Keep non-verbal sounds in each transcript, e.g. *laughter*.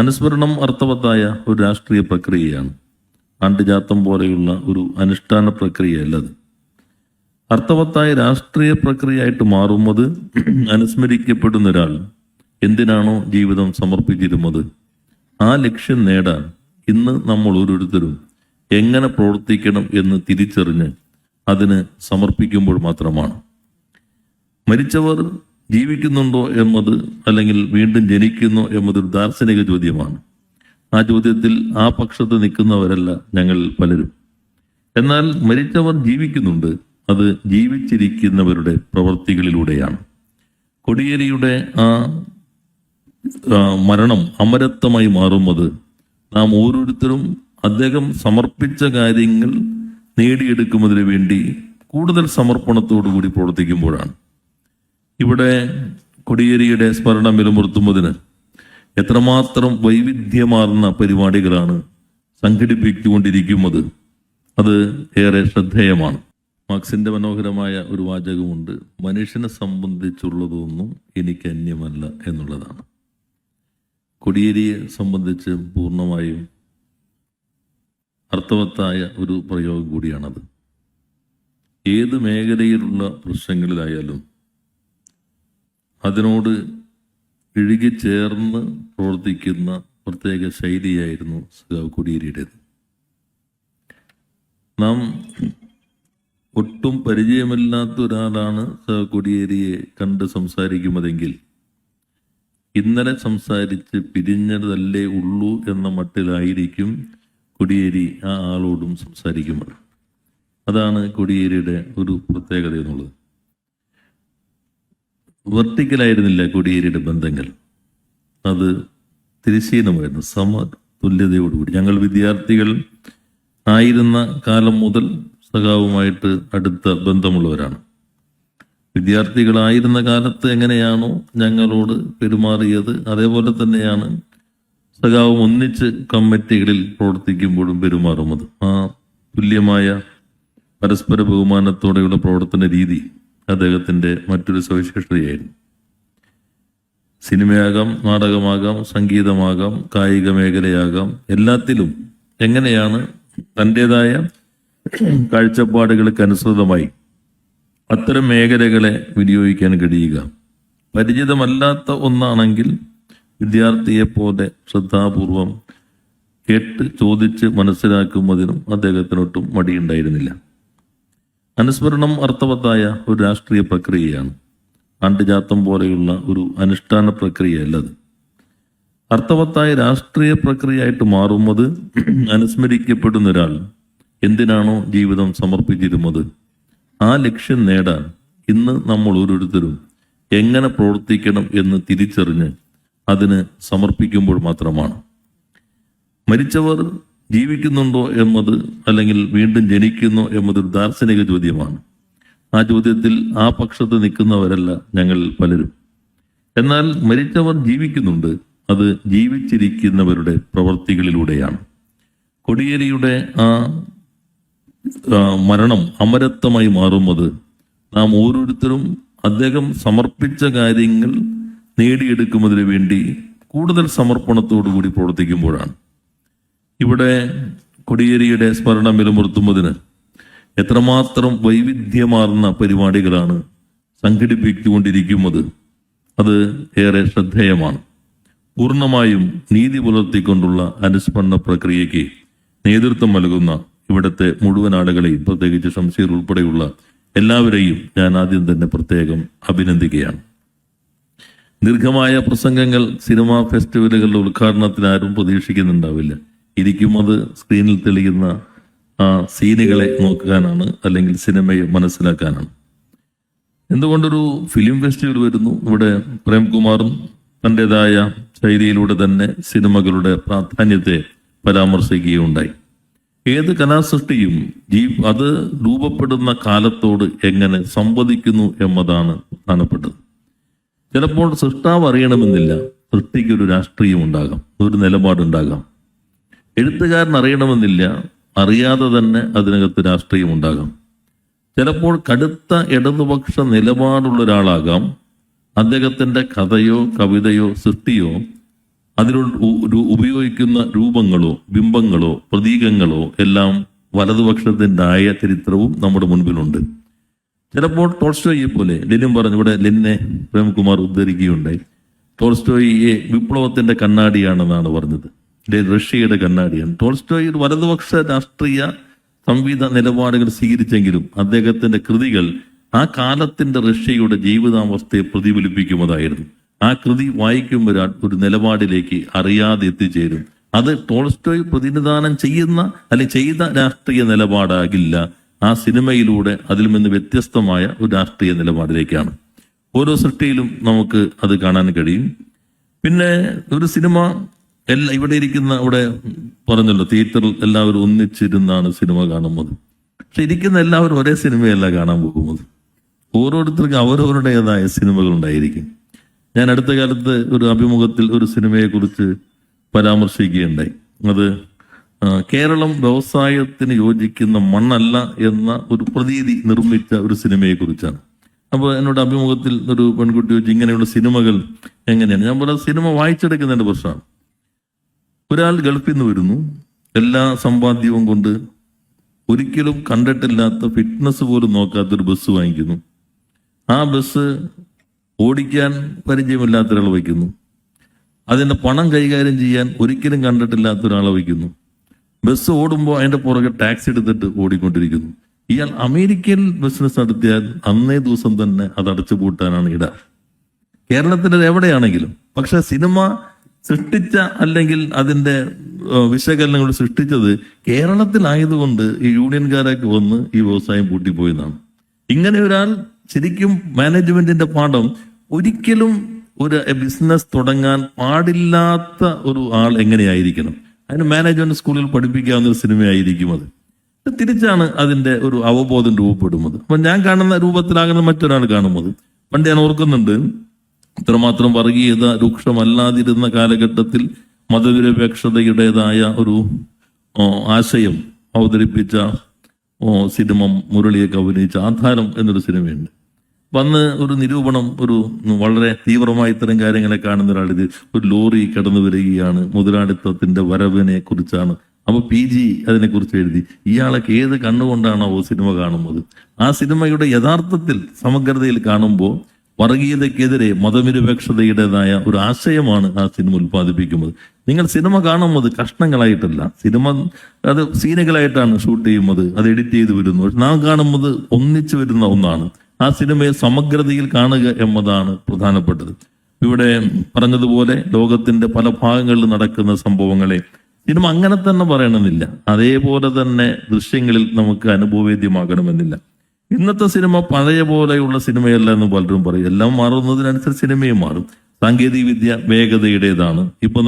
അനുസ്മരണം അർത്ഥവത്തായ ഒരു രാഷ്ട്രീയ പ്രക്രിയയാണ്. ആണ്ടുജാത്തം പോലെയുള്ള ഒരു അനുഷ്ഠാന പ്രക്രിയയല്ല അത്. അർത്ഥവത്തായ രാഷ്ട്രീയ പ്രക്രിയയായിട്ട് മാറുന്നത് അനുസ്മരിക്കപ്പെടുന്ന ഒരാൾ എന്തിനാണോ ജീവിതം സമർപ്പിച്ചിരുന്നത്? ആ ലക്ഷ്യം നേടാൻ ഇന്ന് നമ്മൾ ഓരോരുത്തരും എങ്ങനെ പ്രവർത്തിക്കണം എന്ന് തിരിച്ചറിഞ്ഞ് അതിന് സമർപ്പിക്കുമ്പോൾ മാത്രമാണ്. മരിച്ചവർ ജീവിക്കുന്നുണ്ടോ എന്നത് അല്ലെങ്കിൽ വീണ്ടും ജനിക്കുന്നോ എന്നതൊരു ദാർശനിക ചോദ്യമാണ്. ആ ചോദ്യത്തിൽ ആ പക്ഷത്ത് നിൽക്കുന്നവരല്ല ഞങ്ങൾ പലരും. എന്നാൽ മരിച്ചവർ ജീവിക്കുന്നുണ്ട്. അത് ജീവിച്ചിരിക്കുന്നവരുടെ പ്രവൃത്തികളിലൂടെയാണ് കൊടിയേരിയുടെ ആ മരണം അമരത്വമായി മാറുന്നത് നാം ഓരോരുത്തരും അദ്ദേഹം സമർപ്പിച്ച കാര്യങ്ങൾ നേടിയെടുക്കുന്നതിന് വേണ്ടി കൂടുതൽ സമർപ്പണത്തോടു കൂടി പ്രവർത്തിക്കുമ്പോഴാണ്. ഇവിടെ കൊടിയേരിയുടെ സ്മരണം വിലമുറുത്തുന്നതിന് എത്രമാത്രം വൈവിധ്യമാർന്ന പരിപാടികളാണ് സംഘടിപ്പിച്ചുകൊണ്ടിരിക്കുന്നത്. അത് ഏറെ ശ്രദ്ധേയമാണ്. മാർക്സിന്റെ മനോഹരമായ ഒരു വാചകമുണ്ട് മനുഷ്യനെ സംബന്ധിച്ചുള്ളതൊന്നും എനിക്ക് അന്യമല്ല എന്നുള്ളതാണ്. കൊടിയേരിയെ സംബന്ധിച്ച് പൂർണമായും അർത്ഥവത്തായ ഒരു പ്രയോഗം കൂടിയാണത്. ഏത് മേഖലയിലുള്ള പ്രശ്നങ്ങളിലായാലും അതിനോട് ഇഴുകിച്ചേർന്ന് പ്രവർത്തിക്കുന്ന പ്രത്യേക ശൈലിയായിരുന്നു സഖാവ് കുടിയേരിയുടേത്. നാം ഒട്ടും പരിചയമില്ലാത്ത ഒരാളാണ് സഖാവ് കുടിയേരിയെ കണ്ട് സംസാരിക്കുന്നതെങ്കിൽ ഇന്നലെ സംസാരിച്ച് പിരിഞ്ഞതല്ലേ ഉള്ളൂ എന്ന മട്ടിലായിരിക്കും കൊടിയേരി ആ ആളോടും സംസാരിക്കുന്നത് അതാണ് കൊടിയേരിയുടെ ഒരു പ്രത്യേകത എന്നുള്ളത്. വെർട്ടിക്കലായിരുന്നില്ല കൊടിയേരിയുടെ ബന്ധങ്ങൾ. അത് തിരശ്ശീലമായിരുന്നു സമ തുല്യതയോടുകൂടി ഞങ്ങൾ വിദ്യാർത്ഥികൾ ആയിരുന്ന കാലം മുതൽ സഖാവുമായിട്ട് അടുത്ത ബന്ധമുള്ളവരാണ്. വിദ്യാർത്ഥികളായിരുന്ന കാലത്ത് എങ്ങനെയാണോ ഞങ്ങളോട് പെരുമാറിയത് അതേപോലെ തന്നെയാണ് സഖാവും ഒന്നിച്ച് കമ്മിറ്റികളിൽ പ്രവർത്തിക്കുമ്പോഴും പെരുമാറുന്നത്. ആ തുല്യമായ പരസ്പര ബഹുമാനത്തോടെയുള്ള പ്രവർത്തന രീതി അദ്ദേഹത്തിന്റെ മറ്റൊരു സവിശേഷതയായിരുന്നു. സിനിമയാകാം നാടകമാകാം സംഗീതമാകാം കായിക മേഖലയാകാം എല്ലാത്തിലും എങ്ങനെയാണ് തന്റെതായ കാഴ്ചപ്പാടുകൾക്ക് അനുസൃതമായി അത്തരം മേഖലകളെ വിനിയോഗിക്കാൻ കഴിയുക. പരിചിതമല്ലാത്ത ഒന്നാണെങ്കിൽ വിദ്യാർത്ഥിയെ പോലെ ശ്രദ്ധാപൂർവം കേട്ട് ചോദിച്ച് മനസ്സിലാക്കുന്നതിനും അദ്ദേഹത്തിനൊട്ടും മടിയുണ്ടായിരുന്നില്ല. അനുസ്മരണം അർത്ഥവത്തായ ഒരു രാഷ്ട്രീയ പ്രക്രിയയാണ്. ആണ്ടുജാത്തം പോലെയുള്ള ഒരു അനുഷ്ഠാന പ്രക്രിയയല്ല അത്. അർത്ഥവത്തായ രാഷ്ട്രീയ പ്രക്രിയയായിട്ട് മാറുന്നത് *clears throat* അനുസ്മരിക്കപ്പെടുന്ന ഒരാൾ എന്തിനാണോ ജീവിതം സമർപ്പിച്ചിരുന്നത്? ആ ലക്ഷ്യം നേടാൻ ഇന്ന് നമ്മൾ ഓരോരുത്തരും എങ്ങനെ പ്രവർത്തിക്കണം എന്ന് തിരിച്ചറിഞ്ഞ് അതിന് സമർപ്പിക്കുമ്പോൾ മാത്രമാണ്. മരിച്ചവർ ജീവിക്കുന്നുണ്ടോ എന്നത് അല്ലെങ്കിൽ വീണ്ടും ജനിക്കുന്നോ എന്നതൊരു ദാർശനിക ചോദ്യമാണ്. ആ ചോദ്യത്തിൽ ആ പക്ഷത്ത് നിൽക്കുന്നവരല്ല ഞങ്ങൾ പലരും. എന്നാൽ മരിച്ചവർ ജീവിക്കുന്നുണ്ട്. അത് ജീവിച്ചിരിക്കുന്നവരുടെ പ്രവൃത്തികളിലൂടെയാണ് കൊടിയേരിയുടെ ആ മരണം അമരത്വമായി മാറുന്നത് നാം ഓരോരുത്തരും അദ്ദേഹം സമർപ്പിച്ച കാര്യങ്ങൾ നേടിയെടുക്കുന്നതിന് വേണ്ടി കൂടുതൽ സമർപ്പണത്തോടു കൂടി പ്രവർത്തിക്കുമ്പോഴാണ്. ഇവിടെ കൊടിയേരിയുടെ സ്മരണം വിലമുറുത്തുന്നതിന് എത്രമാത്രം വൈവിധ്യമാർന്ന പരിപാടികളാണ് സംഘടിപ്പിച്ചുകൊണ്ടിരിക്കുന്നത്. അത് ഏറെ ശ്രദ്ധേയമാണ്. പൂർണമായും നീതി പുലർത്തിക്കൊണ്ടുള്ള അനുസ്മരണ പ്രക്രിയയ്ക്ക് നേതൃത്വം നൽകുന്ന ഇവിടുത്തെ മുഴുവൻ ആളുകളെയും പ്രത്യേകിച്ച് ഷംസീർ ഉൾപ്പെടെയുള്ള എല്ലാവരെയും ഞാൻ ആദ്യം തന്നെ പ്രത്യേകം അഭിനന്ദിക്കുകയാണ്. ദീർഘമായ പ്രസംഗങ്ങൾ സിനിമാ ഫെസ്റ്റിവലുകളുടെ ഉദ്ഘാടനത്തിന് ആരും പ്രതീക്ഷിക്കുന്നുണ്ടാവില്ല. ഇരിക്കും അത് സ്ക്രീനിൽ തെളിയുന്ന ആ സീനുകളെ നോക്കാനാണ് അല്ലെങ്കിൽ സിനിമയെ മനസ്സിലാക്കാനാണ്. എന്തുകൊണ്ടൊരു ഫിലിം ഫെസ്റ്റിവൽ വരുന്നു? ഇവിടെ പ്രേംകുമാറും തന്റെതായ ശൈലിയിലൂടെ തന്നെ സിനിമകളുടെ പ്രാധാന്യത്തെ പരാമർശിക്കുകയുണ്ടായി. ഏത് കലാസൃഷ്ടിയും ജീ അത് രൂപപ്പെടുന്ന കാലത്തോട് എങ്ങനെ സംവദിക്കുന്നു എന്നതാണ് പ്രധാനപ്പെട്ടത്. ചിലപ്പോൾ സൃഷ്ടാവ് അറിയണമെന്നില്ല. സൃഷ്ടിക്ക് ഒരു രാഷ്ട്രീയം ഉണ്ടാകാം ഒരു നിലപാടുണ്ടാകാം. എഴുത്തുകാരൻ അറിയണമെന്നില്ല അറിയാതെ തന്നെ അതിനകത്ത് രാഷ്ട്രീയം ഉണ്ടാകാം. ചിലപ്പോൾ കടുത്ത ഇടതുപക്ഷ നിലപാടുള്ള ഒരാളാകാം അദ്ദേഹത്തിന്റെ കഥയോ കവിതയോ സൃഷ്ടിയോ അതിൽ ഉപയോഗിക്കുന്ന രൂപങ്ങളോ ബിംബങ്ങളോ പ്രതീകങ്ങളോ എല്ലാം വലതുപക്ഷത്തിന്റെ ആയ ചരിത്രവും നമ്മുടെ മുൻപിലുണ്ട്. ചിലപ്പോൾ ടോൾസ്റ്റോയെ പോലെ ലെനിൻ പറഞ്ഞു ഇവിടെ ലിന്നെ പ്രേംകുമാർ ഉദ്ധരിക്കുകയുണ്ടായി. ടോൾസ്റ്റോയിയെ വിപ്ലവത്തിന്റെ കണ്ണാടിയാണെന്നാണ് പറഞ്ഞത്. റഷ്യയുടെ കണ്ണാടിയാണ്. ടോൾസ്റ്റോയിൽ വലതുപക്ഷ രാഷ്ട്രീയ സംവിധ നിലപാടുകൾ സ്വീകരിച്ചെങ്കിലും അദ്ദേഹത്തിന്റെ കൃതികൾ ആ കാലത്തിന്റെ റഷ്യയുടെ ജീവിതാവസ്ഥയെ പ്രതിഫലിപ്പിക്കുന്നതായിരുന്നു. ആ കൃതി വായിക്കുമ്പോൾ ഒരു നിലപാടിലേക്ക് അറിയാതെ എത്തിച്ചേരും. അത് ടോൾസ്റ്റോയ് പ്രതിനിധാനം ചെയ്യുന്ന അല്ലെങ്കിൽ ചെയ്ത രാഷ്ട്രീയ നിലപാടാകില്ല. ആ സിനിമയിലൂടെ അതിൽ നിന്ന് വ്യത്യസ്തമായ ഒരു രാഷ്ട്രീയ നിലപാടിലേക്കാണ്. ഓരോ സൃഷ്ടിയിലും നമുക്ക് അത് കാണാൻ കഴിയും. പിന്നെ ഒരു സിനിമ എല്ലാ ഇവിടെ ഇരിക്കുന്ന അവിടെ പറഞ്ഞല്ലോ തിയേറ്ററിൽ എല്ലാവരും ഒന്നിച്ചിരുന്നാണ് സിനിമ കാണുന്നത്. പക്ഷെ ഇരിക്കുന്ന എല്ലാവരും ഒരേ സിനിമയല്ല കാണാൻ പോകുന്നത്. ഓരോരുത്തർക്കും അവരവരുടേതായ സിനിമകൾ ഉണ്ടായിരിക്കും ഞാൻ അടുത്ത കാലത്ത് ഒരു അഭിമുഖത്തിൽ ഒരു സിനിമയെക്കുറിച്ച് പരാമർശിക്കുകയുണ്ടായി. അത് കേരളം വ്യവസായത്തിന് യോജിക്കുന്ന മണ്ണല്ല എന്ന ഒരു പ്രതീതി നിർമ്മിച്ച ഒരു സിനിമയെക്കുറിച്ചാണ്. അപ്പോൾ എന്നോട് അഭിമുഖത്തിൽ ഒരു പെൺകുട്ടി ചോദിച്ചു ഇങ്ങനെയുള്ള സിനിമകൾ എങ്ങനെയാണ്? ഞാൻ പറഞ്ഞ സിനിമ വായിച്ചെടുക്കുന്നതിന്റെ പ്രശ്നമാണ്. ഒരാൾ ഗൾഫിൽ നിന്ന് വരുന്നു. എല്ലാ സമ്പാദ്യവും കൊണ്ട് ഒരിക്കലും കണ്ടിട്ടില്ലാത്ത ഫിറ്റ്നസ് പോലും നോക്കാത്തൊരു ബസ് വാങ്ങിക്കുന്നു. ആ ബസ് ഓടിക്കാൻ പരിചയമില്ലാത്ത ഒരാൾ വയ്ക്കുന്നു. അതിന്റെ പണം കൈകാര്യം ചെയ്യാൻ ഒരിക്കലും കണ്ടിട്ടില്ലാത്ത ഒരാളെ വയ്ക്കുന്നു. ബസ് ഓടുമ്പോൾ അതിന്റെ പുറകെ ടാക്സി എടുത്തിട്ട് ഓടിക്കൊണ്ടിരിക്കുന്നു. ഇയാൾ അമേരിക്കയിൽ ബിസിനസ് നടത്തിയാൽ അന്നേ ദിവസം തന്നെ അത് അടച്ചു പൂട്ടാനാണ് ഇട. കേരളത്തിന്റെ എവിടെയാണെങ്കിലും. പക്ഷെ സിനിമ സൃഷ്ടിച്ച അല്ലെങ്കിൽ അതിന്റെ വിശകലനങ്ങൾ സൃഷ്ടിച്ചത് കേരളത്തിലായതുകൊണ്ട് ഈ യൂണിയൻകാരൊക്കെ വന്ന് ഈ വ്യവസായം പൂട്ടിപ്പോയെന്നാണ് ഇങ്ങനെ ഒരാൾ ശരിക്കും മാനേജ്മെന്റിന്റെ പാഠം ഒരിക്കലും ഒരു ബിസിനസ് തുടങ്ങാൻ പാടില്ലാത്ത ഒരു ആൾ എങ്ങനെയായിരിക്കണം? അതിന് മാനേജ്മെന്റ് സ്കൂളിൽ പഠിപ്പിക്കാവുന്ന ഒരു സിനിമയായിരിക്കും അത്. തിരിച്ചാണ് അതിന്റെ ഒരു അവബോധം രൂപപ്പെടുന്നത്. അപ്പൊ ഞാൻ കാണുന്ന രൂപത്തിലാകുന്ന മറ്റൊരാൾ കാണുന്നത് പണ്ട് ഞാൻ ഓർക്കുന്നുണ്ട് ഇത്രമാത്രം വർഗീയത രൂക്ഷമല്ലാതിരുന്ന കാലഘട്ടത്തിൽ മതനിരപേക്ഷതയുടേതായ ഒരു ആശയം അവതരിപ്പിച്ച സിനിമ മുരളിയൊക്കെ അഭിനയിച്ച ആധാരം എന്നൊരു സിനിമയുണ്ട്. വന്ന് ഒരു നിരൂപണം ഒരു വളരെ തീവ്രമായി ഇത്തരം കാര്യങ്ങളെ കാണുന്ന ഒരാൾ ഇത് ഒരു ലോറി കടന്നു വരികയാണ്. മുതലാളിത്തത്തിന്റെ വരവിനെ കുറിച്ചാണ്. അപ്പൊ പി ജി അതിനെ കുറിച്ച് എഴുതി. ഇയാളൊക്കെ ഏത് കണ്ണുകൊണ്ടാണോ സിനിമ കാണുന്നത്? ആ സിനിമയുടെ യഥാർത്ഥത്തിൽ സമഗ്രതയിൽ കാണുമ്പോൾ വർഗീയതയ്ക്കെതിരെ മതനിരപേക്ഷതയുടേതായ ഒരു ആശയമാണ് ആ സിനിമ ഉൽപ്പാദിപ്പിക്കുന്നത്. നിങ്ങൾ സിനിമ കാണുന്നത് കഷ്ണങ്ങളായിട്ടല്ല. സിനിമ അത് സീനുകളായിട്ടാണ് ഷൂട്ട് ചെയ്യുന്നത്. അത് എഡിറ്റ് ചെയ്ത് വരുന്നു. പക്ഷെ നാം കാണുന്നത് ഒന്നിച്ചു വരുന്ന ഒന്നാണ്. ആ സിനിമയെ സമഗ്രതയിൽ കാണുക എന്നതാണ് പ്രധാനപ്പെട്ടത്. ഇവിടെ പറഞ്ഞതുപോലെ ലോകത്തിന്റെ പല ഭാഗങ്ങളിൽ നടക്കുന്ന സംഭവങ്ങളെ സിനിമ അങ്ങനെ തന്നെ പറയണമെന്നില്ല. അതേപോലെ തന്നെ ദൃശ്യങ്ങളിൽ നമുക്ക് അനുഭവവേദ്യമാകണമെന്നില്ല. ഇന്നത്തെ സിനിമ പഴയ പോലെയുള്ള സിനിമയല്ല എന്ന് പലരും പറയും. എല്ലാം മാറുന്നതിനനുസരിച്ച് സിനിമയും മാറും. സാങ്കേതിക വിദ്യ വേഗതയുടേതാണ്. ഇപ്പം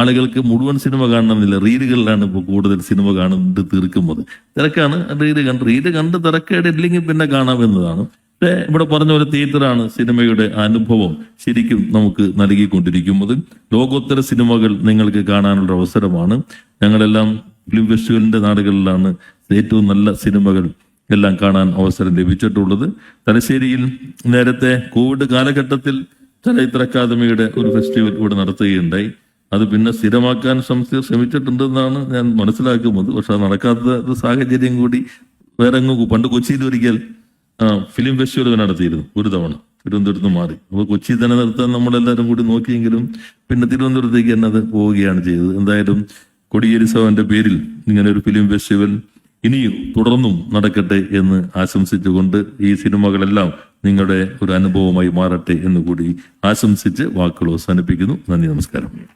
ആളുകൾക്ക് മുഴുവൻ സിനിമ കാണണമെന്നില്ല. റീലുകളിലാണ് ഇപ്പോൾ കൂടുതൽ സിനിമ കാണുന്നത് തീർക്കുന്നത് തിരക്കാണ്. റീൽ കണ്ട് റീൽ കണ്ട് തിരക്കേടില്ലെങ്കിൽ പിന്നെ കാണാമെന്നതാണ് പക്ഷേ ഇവിടെ പറഞ്ഞ പോലെ തിയേറ്ററാണ് സിനിമയുടെ അനുഭവം ശരിക്കും നമുക്ക് നൽകിക്കൊണ്ടിരിക്കുന്നത് ലോകോത്തര സിനിമകൾ നിങ്ങൾക്ക് കാണാനുള്ള അവസരമാണ്. ഞങ്ങളെല്ലാം ഫിലിം ഫെസ്റ്റിവലിന്റെ നാടുകളിലാണ് ഏറ്റവും നല്ല സിനിമകൾ എല്ലാം കാണാൻ അവസരം ലഭിച്ചിട്ടുള്ളത്. തലശ്ശേരിയിൽ നേരത്തെ കോവിഡ് കാലഘട്ടത്തിൽ ചലച്ചിത്ര അക്കാദമിയുടെ ഒരു ഫെസ്റ്റിവൽ ഇവിടെ നടത്തുകയുണ്ടായി. അത് പിന്നെ സ്ഥിരമാക്കാൻ സംസ്ഥ ശ്രമിച്ചിട്ടുണ്ടെന്നാണ് ഞാൻ മനസ്സിലാക്കുന്നത്. പക്ഷെ അത് നടക്കാത്ത സാഹചര്യം കൂടി വേറെ എങ്ങും പണ്ട് കൊച്ചിയിൽ ഒരിക്കൽ ഫിലിം ഫെസ്റ്റിവൽ നടത്തിയിരുന്നു ഒരു തവണ. തിരുവനന്തപുരത്ത് മാറി. അപ്പോൾ കൊച്ചി തന്നെ നിർത്താൻ നമ്മളെല്ലാവരും കൂടി നോക്കിയെങ്കിലും പിന്നെ തിരുവനന്തപുരത്തേക്ക് തന്നെ അത് പോവുകയാണ് ചെയ്തത്. എന്തായാലും കൊടിയേരി സഭന്റെ പേരിൽ ഇങ്ങനെ ഒരു ഫിലിം ഫെസ്റ്റിവൽ ഇനിയും തുടർന്നും നടക്കട്ടെ എന്ന് ആശംസിച്ചുകൊണ്ട് ഈ സിനിമകളെല്ലാം നിങ്ങളുടെ ഒരു അനുഭവമായി മാറട്ടെ എന്ന് കൂടി ആശംസിച്ച് വാക്കുകൾ അവസാനിപ്പിക്കുന്നു. നന്ദി നമസ്കാരം.